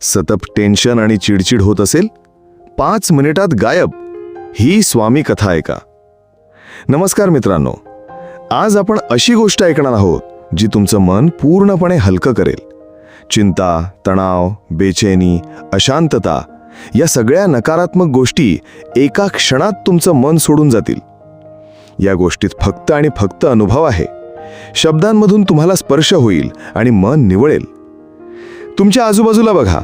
सतत टेन्शन आणि चिडचिड होत असेल पाच मिनिटात गायब ही स्वामी कथा ऐका नमस्कार मित्रांनो आज आपण अशी गोष्ट ऐकणार आहोत जी तुमचं मन पूर्णपणे हलकं करेल. चिंता तणाव बेचैनी अशांतता या सगळ्या नकारात्मक गोष्टी एका क्षणात तुमचं मन सोडून जातील. या गोष्टीत फक्त आणि फक्त अनुभव आहे. शब्दांमधून तुम्हाला स्पर्श होईल आणि मन निवळेल. तुमच्या आजूबाजूला बघा.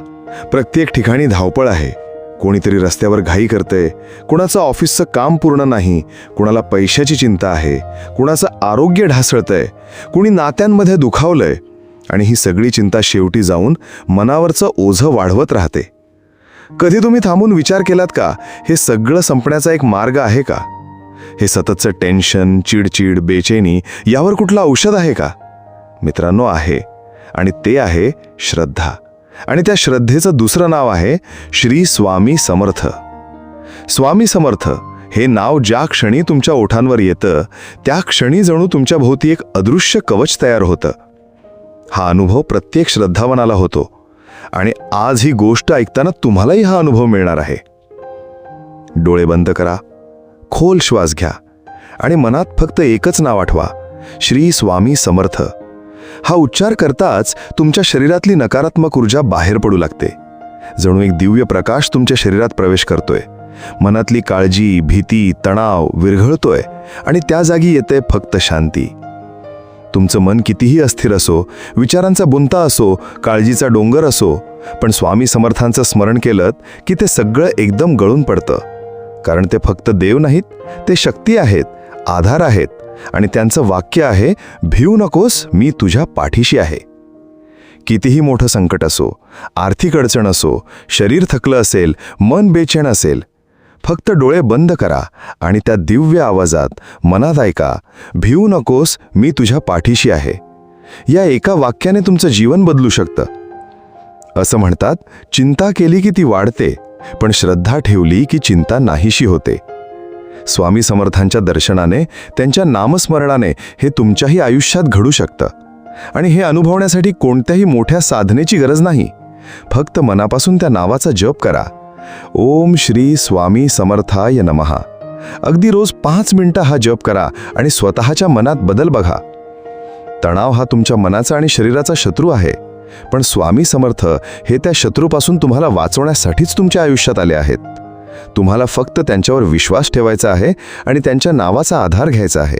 प्रत्येक ठिकाणी धावपळ आहे. कोणीतरी रस्त्यावर घाई करतंय. कुणाचं ऑफिसचं काम पूर्ण नाही. कुणाला पैशाची चिंता आहे. कुणाचं आरोग्य ढासळतंय. कुणी नात्यांमध्ये दुखावलंय. आणि ही सगळी चिंता शेवटी जाऊन मनावरचं ओझं वाढवत राहते. कधी तुम्ही थांबून विचार केलात का? हे सगळं संपण्याचा एक मार्ग आहे का? हे सततचं टेन्शन चिडचिड बेचैनी यावर कुठलं औषध आहे का? मित्रांनो आहे. आणि ते आहे श्रद्धा. आणि त्या श्रद्धेचं दुसरं नाव आहे श्री स्वामी समर्थ. स्वामी समर्थ हे नाव ज्या क्षणी तुमच्या ओठांवर येतं त्या क्षणी जणू तुमच्या भोवती एक अदृश्य कवच तयार होतं. हा अनुभव प्रत्येक श्रद्धावनाला होतो. आणि आज ही गोष्ट ऐकताना तुम्हालाही हा अनुभव मिळणार आहे. डोळे बंद करा खोल श्वास घ्या आणि मनात फक्त एकच नाव आठवा श्री स्वामी समर्थ. हा उच्चार करताच तुमच्या शरीरातली नकारात्मक ऊर्जा बाहेर पडू लागते. जणू एक दिव्य प्रकाश तुमच्या शरीरात प्रवेश करतोय. मनातली काळजी भीती तणाव विरघळतोय आणि त्या जागी येते फक्त शांती. तुमचं मन कितीही अस्थिर असो विचारांचा बुंता असो काळजीचा डोंगर असो पण स्वामी समर्थांचं स्मरण केलं की ते सगळं एकदम गळून पडतं. कारण ते फक्त देव नाहीत ते शक्ती आहेत आधार आहेत. आणि त्यांचं वाक्य आहे भिऊ नकोस मी तुझ्या पाठीशी आहे. कितीही मोठं संकट असो आर्थिक अडचण असो शरीर थकलं असेल मन बेचैन असेल फक्त डोळे बंद करा आणि त्या दिव्य आवाजात मनात ऐका भिऊ नकोस मी तुझ्या पाठीशी आहे. या एका वाक्याने तुमचं जीवन बदलू शकतं. असं म्हणतात चिंता केली की ती वाढते पण श्रद्धा ठेवली की चिंता नाहीशी होते. स्वामी समर्थांच्या दर्शनाने त्यांच्या नामस्मरणाने हे तुमच्याही आयुष्यात घडू शकतं. आणि हे अनुभवण्यासाठी कोणत्याही मोठ्या साधनेची गरज नाही. फक्त मनापासून त्या नावाचा जप करा. ओम श्री स्वामी समर्थाय नमहा अगदी रोज पाच मिनिटं हा जप करा आणि स्वतःच्या मनात बदल बघा. तणाव हा तुमच्या मनाचा आणि शरीराचा शत्रू आहे. पण स्वामी समर्थ हे त्या शत्रूपासून तुम्हाला वाचवण्यासाठीच तुमच्या आयुष्यात आले आहेत. तुम्हाला फक्त त्यांच्यावर विश्वास ठेवायचा आहे आणि त्यांच्या नावाचा आधार घ्यायचा आहे.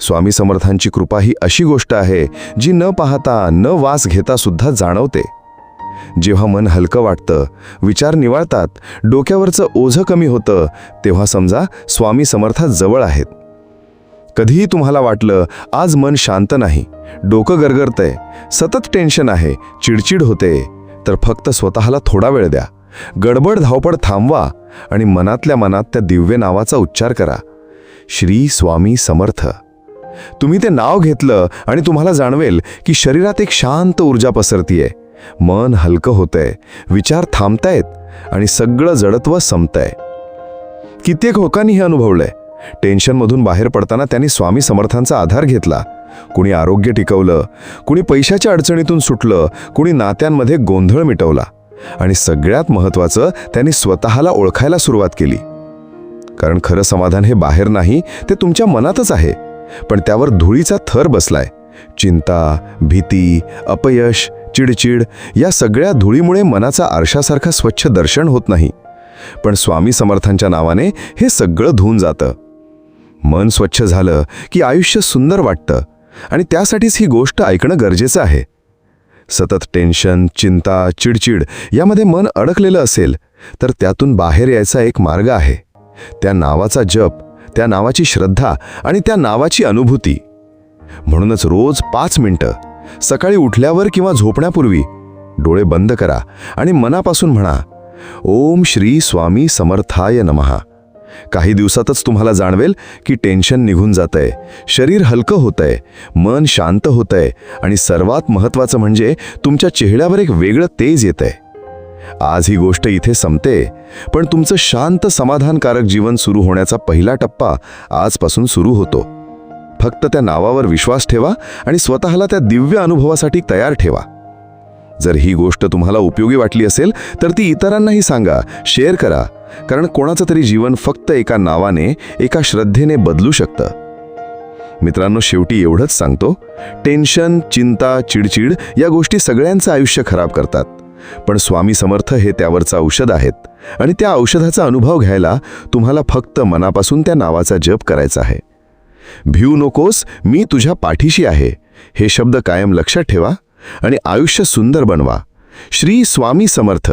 स्वामी समर्थांची कृपा ही अशी गोष्ट आहे जी न पाहता न वास घेता सुद्धा जाणवते. जेव्हा मन हलकं वाटतं विचार निवाळतात डोक्यावरचं ओझं कमी होतं तेव्हा समजा स्वामी समर्था जवळ आहेत. कधीही तुम्हाला वाटलं आज मन शांत नाही डोकं गरगरतंय सतत टेन्शन आहे चिडचिड होते तर फक्त स्वतःला थोडा वेळ द्या. गडबड धावपळ थांबवा आणि मनातल्या मनात त्या दिव्य नावाचा उच्चार करा. श्री स्वामी समर्थ. तुम्ही ते नाव घेतलं आणि तुम्हाला जाणवेल की शरीरात एक शांत ऊर्जा पसरतीये. मन हलकं होतंय विचार थांबतायत आणि सगळं जडत्व संपतंय. कित्येक लोकांनी हे अनुभवलंय. टेन्शनमधून बाहेर पडताना त्यांनी स्वामी समर्थांचा आधार घेतला. कुणी आरोग्य टिकवलं कुणी पैशाच्या अडचणीतून सुटलं कुणी नात्यांमध्ये गोंधळ मिटवला. आणि सगळ्यात महत्त्वाचं त्यांनी स्वतःला ओळखायला सुरुवात केली. कारण खरं समाधान हे बाहेर नाही ते तुमच्या मनातच आहे. पण त्यावर धुळीचा थर बसलाय. चिंता भीती अपयश चिडचिड या सगळ्या धुळीमुळे मनाचा आरशासारखा स्वच्छ दर्शन होत नाही. पण स्वामी समर्थांच्या नावाने हे सगळं धुवून जातं. मन स्वच्छ झालं की आयुष्य सुंदर वाटतं. आणि त्यासाठीच ही गोष्ट ऐकणं गरजेचं आहे. सतत टेन्शन चिंता चिडचिड यामध्ये मन अडकलेलं असेल तर त्यातून बाहेर यायचा एक मार्ग आहे. त्या नावाचा जप त्या नावाची श्रद्धा आणि त्या नावाची अनुभूती. म्हणूनच रोज पाच मिनटं सकाळी उठल्यावर किंवा झोपण्यापूर्वी डोळे बंद करा आणि मनापासून म्हणा ओम श्री स्वामी समर्थाय नमहा काही दिवसातच तुम्हाला जाणवेल की टेन्शन निघून जातंय. शरीर हलकं होतंय मन शांत होतंय आणि सर्वात महत्त्वाचं म्हणजे तुमच्या चेहऱ्यावर एक वेगळं तेज येतंय. आज ही गोष्ट इथे संपते पण तुमचं शांत समाधानकारक जीवन सुरू होण्याचा पहिला टप्पा आजपासून सुरू होतो. फक्त त्या नावावर विश्वास ठेवा आणि स्वतःला त्या दिव्य अनुभवासाठी तयार ठेवा. जर ही गोष्ट तुम्हाला उपयोगी वाटली असेल तर ती इतरांनाही सांगा शेअर करा कारण कोणाचं तरी जीवन फक्त एका नावाने एका श्रद्धेने बदलू शकतं. मित्रांनो शेवटी एवढंच सांगतो टेन्शन चिंता चिडचिड या गोष्टी सगळ्यांचं आयुष्य खराब करतात. पण स्वामी समर्थ हे त्यावरचं औषध आहेत आणि त्या औषधाचा अनुभव घ्यायला तुम्हाला फक्त मनापासून त्या नावाचा जप करायचा आहे. भिऊ नकोस मी तुझ्या पाठीशी आहे. हे शब्द कायम लक्षात ठेवा आणि आयुष्य सुंदर बनवा. श्री स्वामी समर्थ.